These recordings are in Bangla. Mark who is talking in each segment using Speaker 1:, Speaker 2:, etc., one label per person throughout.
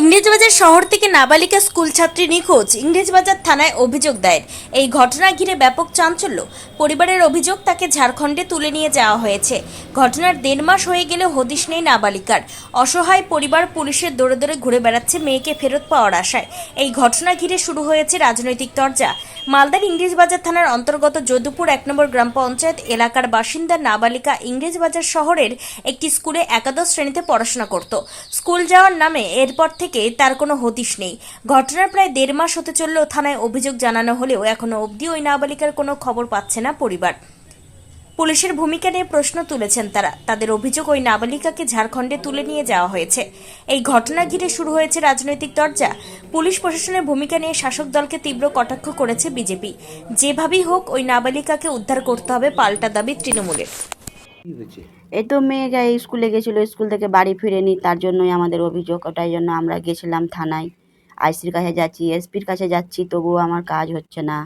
Speaker 1: ইংরেজবাজার শহর থেকে নাবালিকা স্কুল ছাত্রী নিখোঁজ। ইংরেজবাজার থানায় অভিযোগ দায়ের। এই ঘটনা ঘিরে ব্যাপক চাঞ্চল্য। পরিবারের অভিযোগ, তাকে ঝাড়খণ্ডে তুলে নিয়ে যাওয়া হয়েছে। ঘটনার দেড় মাস হয়ে গেলে হদিশ নেই নাবালিকার। অসহায় পরিবার পুলিশের দৌড়ে দৌড়ে ঘুরে বেড়াচ্ছে মেয়েকে ফেরত পাওয়ার আশায়। এই ঘটনা ঘিরে শুরু হয়েছে রাজনৈতিক চর্চা মালদার ইংরেজবাজার থানার অন্তর্গত যদুপুর এক নম্বর গ্রাম পঞ্চায়েত এলাকার বাসিন্দা নাবালিকা ইংরেজবাজার শহরের একটি স্কুলে একাদশ শ্রেণীতে পড়াশোনা করত। স্কুল যাওয়ার নামে এরপর থেকে তার কোনো হদিশ নেই। ঘটনার প্রায় দেড় মাস হতে চললেও থানায় অভিযোগ জানানো হলেও এখনও অবধি ওই নাবালিকার কোনো খবর পাচ্ছে না পরিবার। পুলিশের ভূমিকা নিয়ে প্রশ্ন তুলেছেন তারা। তাদের অভিযোগ ওই নাবালিকাকে ঝাড়খণ্ডে তুলে নিয়ে যাওয়া হয়েছে। এই ঘটনা ঘিরে শুরু হয়েছে রাজনৈতিক দরজা। পুলিশ প্রশাসনের ভূমিকা নিয়ে শাসক দলকে তীব্র কটাক্ষ করেছে বিজেপি। যেভাবেই হোক, ওই নাবালিকাকে উদ্ধার করতে হবে পাল্টা দাবি তৃণমূলের।
Speaker 2: এই তো মেয়েটা স্কুলে গেছিল স্কুল থেকে বাড়ি ফিরেনি তার জন্যই আমাদের অভিযোগ ওটাই জন্য আমরা গেছিলাম থানায়। আইসির কাছে যাচ্ছি এসপির কাছে যাচ্ছি তবুও আমার কাজ হচ্ছে না।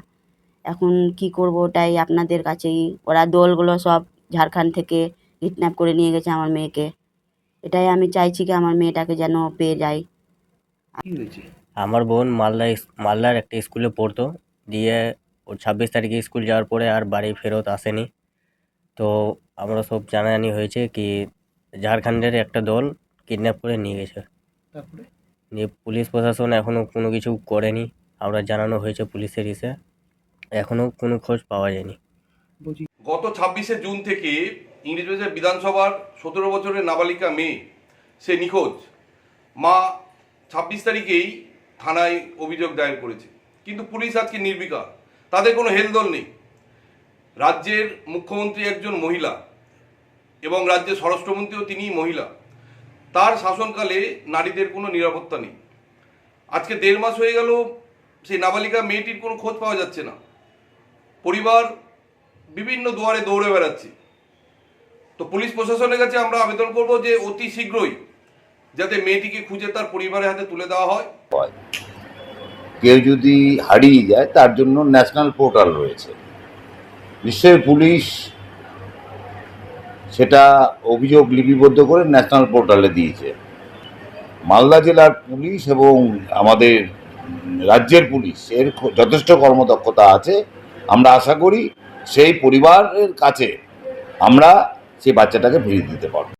Speaker 2: এখন কি করব ওটাই আপনাদের কাছেই। ওরা দলগুলো সব ঝাড়খণ্ড থেকে কিডন্যাপ করে নিয়ে গেছে আমার মেয়েকে। এটাই আমি চাইছি কি আমার মেয়েটাকে যেন পেয়ে যাই
Speaker 3: আমার বোন মালদা মালদার একটা স্কুলে পড়তো। দিয়ে ওর ছাব্বিশ তারিখে স্কুল যাওয়ার পরে আর বাড়ি ফেরত আসেনি। তো আমরা সব জানাজানি হয়েছে কি ঝাড়খণ্ডের একটা দল কিডন্যাপ করে নিয়ে গেছে।
Speaker 4: তারপরে?
Speaker 3: নিয়ে পুলিশ প্রশাসন এখনও কোনো কিছু করেনি। আমরা জানানো হয়েছে পুলিশের ইসে এখনও কোনো খোঁজ পাওয়া যায়নি।
Speaker 5: গত ছাব্বিশে জুন থেকে ইংরেজবাজার বিধানসভার সতেরো বছরের নাবালিকা মেয়ে সে নিখোঁজ। মা ছাব্বিশ তারিখেই থানায় অভিযোগ দায়ের করেছে। কিন্তু পুলিশ আজকে নির্বিকার। তাদের কোনো হেলদোল নেই। রাজ্যের মুখ্যমন্ত্রী একজন মহিলা এবং রাজ্যের স্বরাষ্ট্রমন্ত্রীও তিনি মহিলা। তার শাসনকালে নারীদের কোনো নিরাপত্তা নেই। আজকে দেড় মাস হয়ে গেল, সেই নাবালিকা মেয়েটির কোনো খোঁজ পাওয়া যাচ্ছে না। পরিবার বিভিন্ন দুয়ারে দৌড়ে বেড়াচ্ছে। তো পুলিশ প্রশাসনের কাছে আমরা আবেদন করব যে অতি শীঘ্রই যাতে মেয়েটিকে খুঁজে তার পরিবারের হাতে তুলে দেওয়া হয়।
Speaker 6: কেউ যদি হারিয়ে যায়, তার জন্য ন্যাশনাল পোর্টাল রয়েছে। নিশ্চয়ই পুলিশ সেটা অভিযোগ লিপিবদ্ধ করে ন্যাশনাল পোর্টালে দিয়েছে। মালদা জেলার পুলিশ এবং আমাদের রাজ্যের পুলিশ, এর যথেষ্ট কর্মদক্ষতা আছে। আমরা আশা করি সেই পরিবারের কাছে আমরা সেই বাচ্চাটাকে ফিরিয়ে দিতে পারব।